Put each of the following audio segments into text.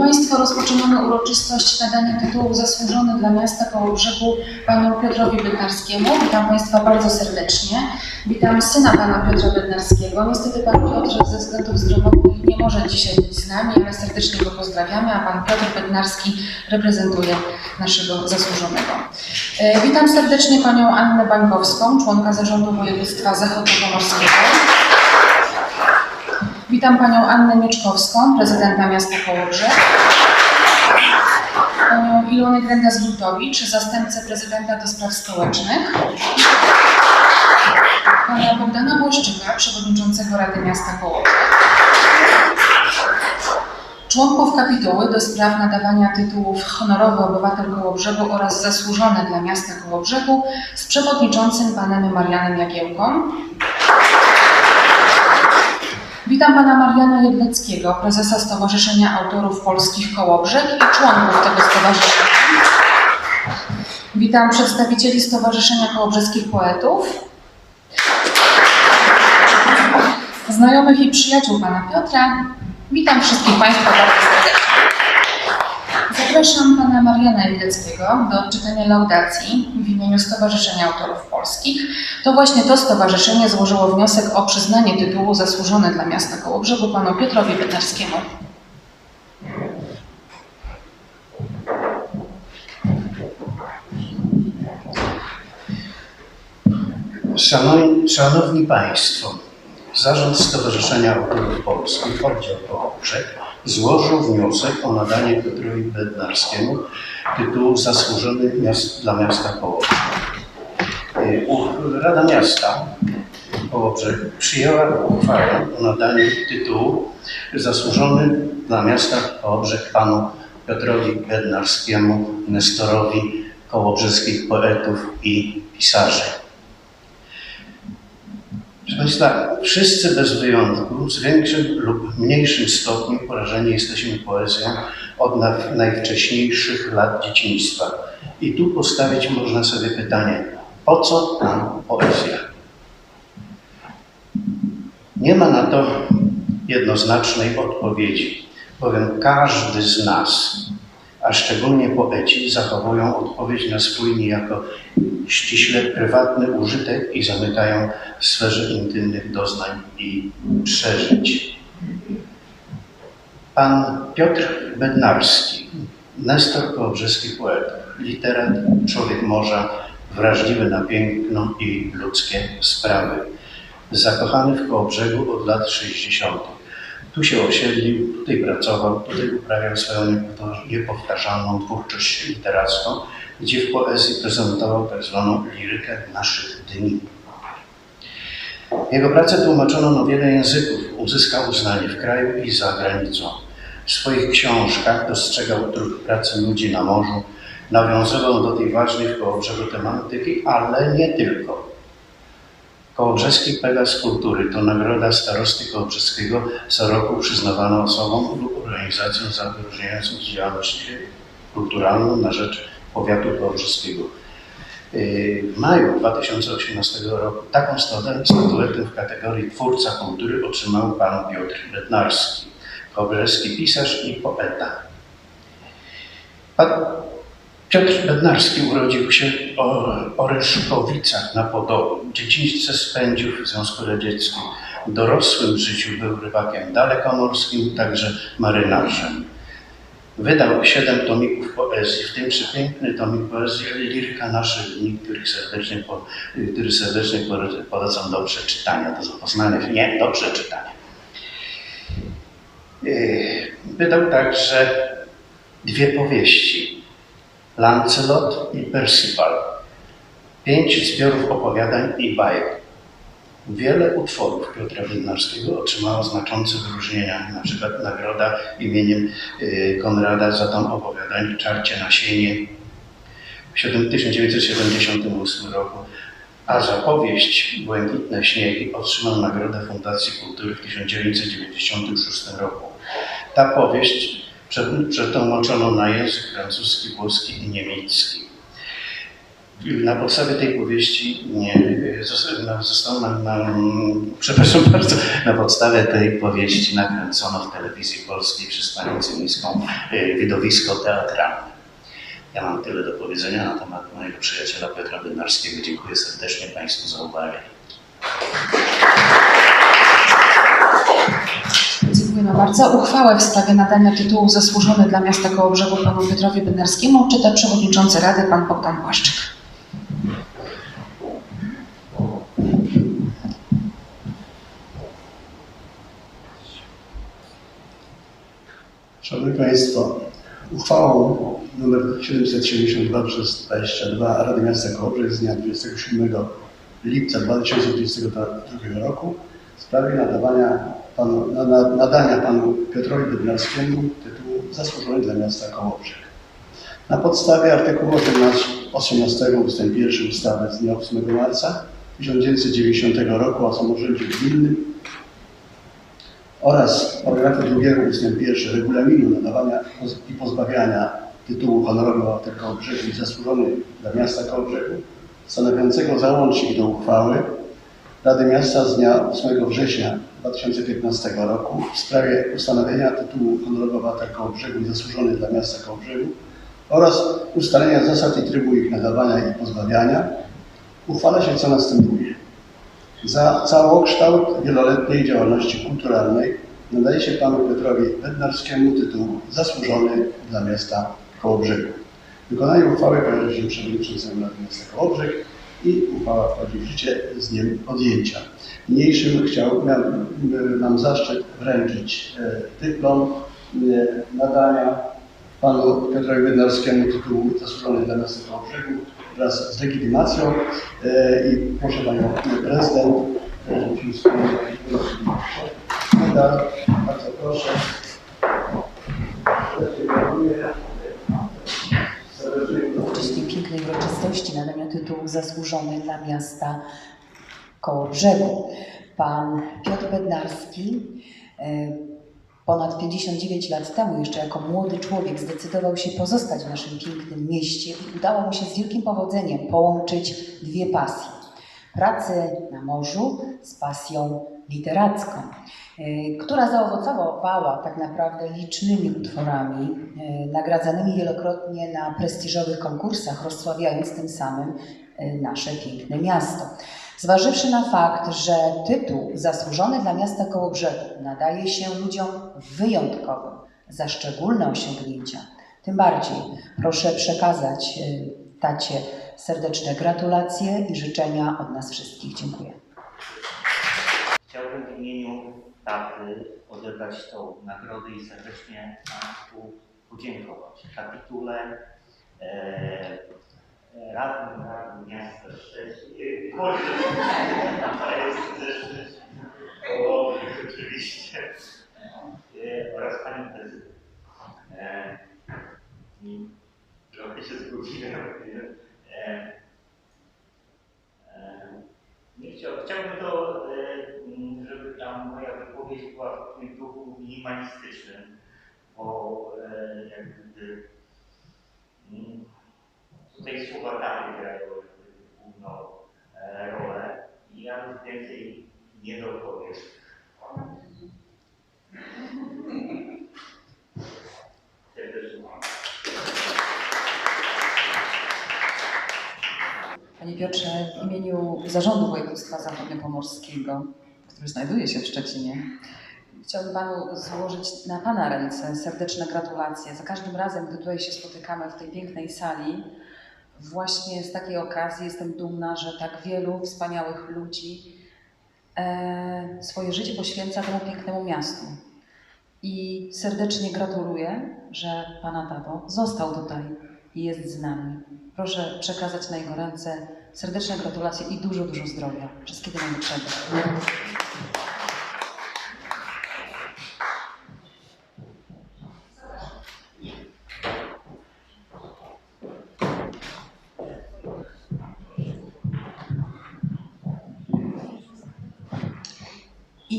Państwa, rozpoczynamy uroczystość nadania tytułu Zasłużony dla Miasta Kołobrzegu Panu Piotrowi Bednarskiemu. Witam Państwa bardzo serdecznie. Witam syna Pana Piotra Bednarskiego. Niestety Pan Piotr ze względów zdrowotnych nie może dzisiaj być z nami, ale serdecznie go pozdrawiamy, a Pan Piotr Bednarski reprezentuje naszego zasłużonego. E, Witam serdecznie Panią Annę Bańkowską, członka Zarządu Województwa Zachodniopomorskiego. Witam Panią Annę Mieczkowską, prezydenta miasta Kołobrzeg. Panią Ilonę Grenda-Zbutowicz, zastępcę prezydenta do spraw społecznych. Pana Bogdana Błaszczyka, przewodniczącego Rady Miasta Kołobrzeg. Członków kapituły do spraw nadawania tytułów honorowy obywatel Kołobrzegu oraz zasłużony dla miasta Kołobrzegu z przewodniczącym panem Marianem Jagiełką. Witam pana Mariana Jedleckiego, prezesa Stowarzyszenia Autorów Polskich Kołobrzeg i członków tego stowarzyszenia. Witam przedstawicieli Stowarzyszenia Kołobrzeskich Poetów, znajomych i przyjaciół pana Piotra. Witam wszystkich państwa bardzo serdecznie. Zapraszam pana Mariana Jedleckiego do odczytania laudacji w imieniu Stowarzyszenia Autorów Polskich. To właśnie to stowarzyszenie złożyło wniosek o przyznanie tytułu zasłużony dla miasta Kołobrzegu panu Piotrowi Bednarskiemu. Szanowni, Szanowni Państwo, Zarząd Stowarzyszenia Autorów Polskich, oddział Kołobrzeg, złożył wniosek o nadanie Piotrowi Bednarskiemu tytułu Zasłużony miast, dla Miasta Kołobrzeg. U- Rada Miasta Kołobrzeg przyjęła uchwałę o nadaniu tytułu Zasłużony dla Miasta Kołobrzeg panu Piotrowi Bednarskiemu, Nestorowi kołobrzeskich poetów i pisarzy. Proszę Państwa, wszyscy bez wyjątku, w większym lub mniejszym stopniu porażeni jesteśmy poezją od na- najwcześniejszych lat dzieciństwa. I tu postawić można sobie pytanie, po co nam poezja? Nie ma na to jednoznacznej odpowiedzi, bowiem każdy z nas, a szczególnie poeci, zachowują odpowiedź na swój niejako ściśle prywatny użytek i zamykają w sferze intymnych doznań i przeżyć. Pan Piotr Bednarski, Nestor Kołobrzeskich poetów, literat, człowiek morza, wrażliwy na piękno i ludzkie sprawy. Zakochany w Kołobrzegu od lat 60. Tu się osiedlił, tutaj pracował, tutaj uprawiał swoją niepo- niepowtarzalną twórczość literacką, gdzie w poezji prezentował tak zwaną lirykę naszych dni. Jego pracę tłumaczono na wiele języków, uzyskał uznanie w kraju i za granicą. W swoich książkach dostrzegał trud pracy ludzi na morzu, nawiązywał do tej ważnej w tematyki, ale nie tylko. Kołobrzeski Pegas Kultury to nagroda starosty kołobrzeskiego co roku przyznawana osobom lub organizacjom za wyróżniającą działalność kulturalną na rzecz powiatu kołobrzeskiego. Yy, W maju 2018 roku taką statuetę w kategorii Twórca Kultury otrzymał pan Piotr Bednarski, kołobrzeski pisarz i poeta. Piotr Bednarski urodził się w Oryszkowicach na Podolu. Dzieciństwo spędził w Związku Radzieckim. W dorosłym życiu był rybakiem dalekomorskim, także marynarzem. Wydał siedem tomików poezji, w tym przepiękny tomik poezji Liryka naszych dni, serdecznie, po, który serdecznie pole- polecam do przeczytania, do zapoznania, nie, do przeczytania. Yy, Wydał także dwie powieści, Lancelot i Percival, pięć zbiorów opowiadań i bajek. Wiele utworów Piotra Bednarskiego otrzymało znaczące wyróżnienia, na przykład nagroda imieniem y, Konrada za tom opowiadań Czarcie na sienie w siedem- 1978 roku, a za powieść Błękitne śniegi otrzymał nagrodę Fundacji Kultury w 1996 roku. Ta powieść przetłumaczono na język francuski, włoski i niemiecki. Na podstawie tej powieści nie, zosta- na- zostało nam, przepraszam bardzo, na podstawie tej powieści nakręcono w telewizji polskiej przez panią Cymińską y, widowisko teatralne. Ja mam tyle do powiedzenia na temat mojego przyjaciela Piotra Bednarskiego. Dziękuję serdecznie Państwu za uwagę. Dziękujemy bardzo. Uchwałę w sprawie nadania tytułu zasłużony dla miasta Kołobrzegu panu Piotrowi Bednarskiemu czyta przewodniczący Rady pan Bogdan Błaszczyk. Szanowni Państwo, uchwałą nr 772 przez 22 Rady Miasta Kołobrzeg z dnia 27 lipca 2022 roku w sprawie nadawania panu, na, na, nadania panu Piotrowi Bednarskiemu tytułu zasłużony dla miasta Kołobrzeg. Na podstawie artykułu 18 18 ust. 1 ustawy z dnia 8 marca 1990 roku o samorządzie gminnym oraz paragrafu drugiego ust. 1 regulaminu nadawania i pozbawiania tytułu honorowego obywatela Kołobrzegu i zasłużony dla miasta Kołobrzegu, stanowiącego załącznik do uchwały Rady Miasta z dnia 8 września 2015 roku w sprawie ustanowienia tytułu honorowego obywatela Kołobrzegu i zasłużony dla miasta Kołobrzegu oraz ustalenia zasad i trybu ich nadawania i pozbawiania, uchwala się co następuje. Za całokształt wieloletniej działalności kulturalnej nadaje się panu Piotrowi Bednarskiemu tytuł zasłużony dla miasta Kołobrzegu. Wykonanie uchwały kojarzy się Rady Miasta Kołobrzeg i uchwała wchodzi w życie z dniem podjęcia. Niniejszym chciał, miałem, mam zaszczyt wręczyć e, dyplom e, nadania panu Piotrowi Bednarskiemu tytułu zasłużony dla miasta Kołobrzegu wraz z legitymacją e, i proszę panią prezydent, żebyśmy wspólnie medal. Bardzo proszę. Serdecznie gratuluję. Serdecznie gratuluję. wcześniej pięknej uroczystości nadania tytułu zasłużony dla miasta Kołobrzegu. Pan Piotr Bednarski e, ponad 59 lat temu, jeszcze jako młody człowiek, zdecydował się pozostać w naszym pięknym mieście i udało mu się z wielkim powodzeniem połączyć dwie pasje. Pracę na morzu z pasją literacką, e, która zaowocowała tak naprawdę licznymi utworami, e, nagradzanymi wielokrotnie na prestiżowych konkursach, rozsławiając tym samym e, nasze piękne miasto. Zważywszy na fakt, że tytuł zasłużony dla miasta Kołobrzegu nadaje się ludziom wyjątkowym za szczególne osiągnięcia, tym bardziej proszę przekazać tacie serdeczne gratulacje i życzenia od nas wszystkich. Dziękuję. Taty odebrać tą nagrodę i serdecznie Państwu podziękować. Kapitule e, Radny Rady Miasta Szczecin, o, oczywiście, e, oraz Pani Prezydent. E, trochę się zgubiłem. E, e, nie chciał, chciałbym to, e, m, żeby ta moja wypowiedź była w tym duchu minimalistycznym, bo e, jak gdyby m, tutaj słowa taty grają główną e, rolę i już więcej nie dopowiem. Serdecznie. Panie Piotrze, w imieniu Zarządu Województwa Zachodniopomorskiego, który znajduje się w Szczecinie, chciałbym Panu złożyć na Pana ręce serdeczne gratulacje. Za każdym razem, gdy tutaj się spotykamy w tej pięknej sali, właśnie z takiej okazji jestem dumna, że tak wielu wspaniałych ludzi e, swoje życie poświęca temu pięknemu miastu. I serdecznie gratuluję, że Pana tato został tutaj i jest z nami. Proszę przekazać na jego ręce serdeczne gratulacje i dużo, dużo zdrowia. Wszystkiego najlepszego.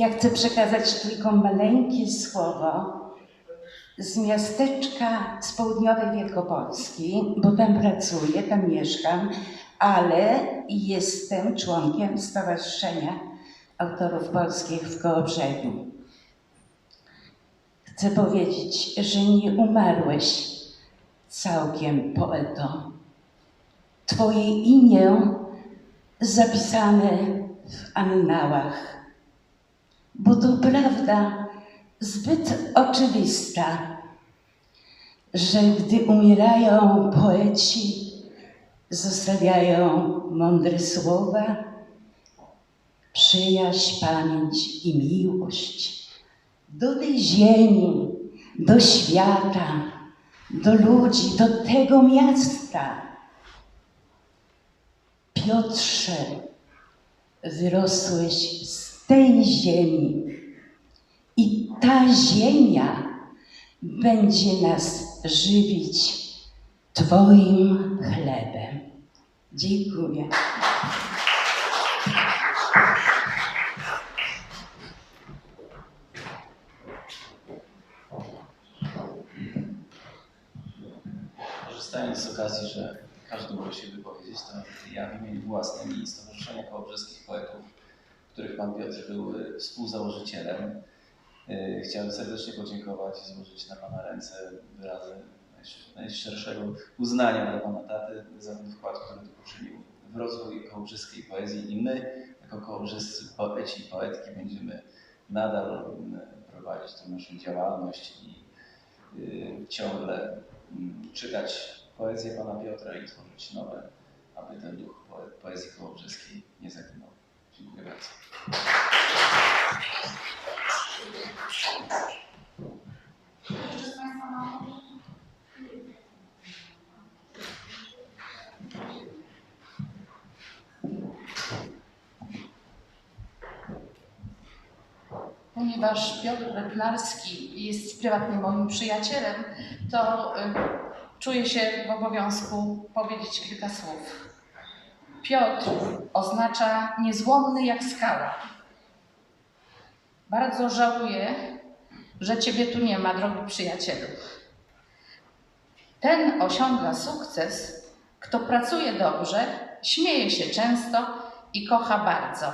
Ja chcę przekazać tylko maleńkie słowo z miasteczka z południowej Wielkopolski, bo tam pracuję, tam mieszkam, ale jestem członkiem Stowarzyszenia Autorów Polskich w Kołobrzegu. Chcę powiedzieć, że nie umarłeś całkiem poeto. Twoje imię zapisane w annałach, bo to prawda zbyt oczywista, że gdy umierają poeci, zostawiają mądre słowa, przyjaźń, pamięć i miłość do tej ziemi, do świata, do ludzi, do tego miasta. Piotrze, wyrosłeś z tej ziemi i ta ziemia będzie nas żywić Twoim chlebem. Dziękuję. Korzystając z okazji, że każdy może się wypowiedzieć, to ja w imieniu własnym i Stowarzyszenia Kołobrzeskich Poetów, których Pan Piotr był y, współzałożycielem, y, chciałem serdecznie podziękować i złożyć na Pana ręce wyrazy najsz- najszczerszego uznania dla Pana taty za ten wkład, który tu poczynił w rozwój kołobrzeskiej poezji i my, jako kołobrzescy poeci i poetki, będziemy nadal y, prowadzić tę naszą działalność i y, ciągle mm, czytać poezję pana Piotra i tworzyć nowe, aby ten duch poe- poezji kołobrzeskiej nie zaginął. Dziękuję bardzo. Ponieważ Piotr Bednarski jest prywatnie moim przyjacielem, to y, czuję się w obowiązku powiedzieć kilka słów. Piotr oznacza niezłomny jak skała. Bardzo żałuję, że Ciebie tu nie ma, drogi przyjacielu. Ten osiąga sukces, kto pracuje dobrze, śmieje się często i kocha bardzo.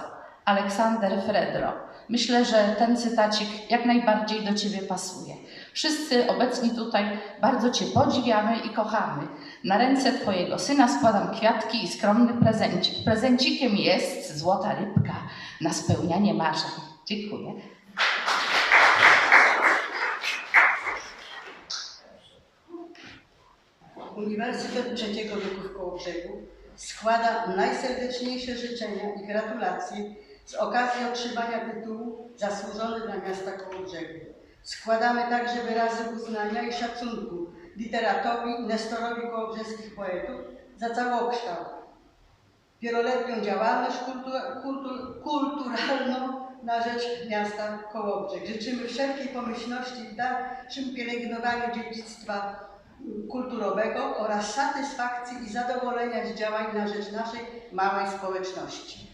Aleksander Fredro. Myślę, że ten cytacik jak najbardziej do Ciebie pasuje. Wszyscy obecni tutaj bardzo Cię podziwiamy i kochamy. Na ręce Twojego syna składam kwiatki i skromny prezencik. Prezencikiem jest złota rybka na spełnianie marzeń. Dziękuję. Uniwersytet Trzeciego Wieku w Kołobrzegu składa najserdeczniejsze życzenia i gratulacje z okazji otrzymania tytułu Zasłużony dla miasta Kołobrzegu. Składamy także wyrazy uznania i szacunku literatowi Nestorowi Kołobrzeskich Poetów za całokształt, wieloletnią działalność kultu- kultu- kulturalną na rzecz miasta Kołobrzeg. Życzymy wszelkiej pomyślności w dalszym pielęgnowaniu dziedzictwa kulturowego oraz satysfakcji i zadowolenia z działań na rzecz naszej małej społeczności.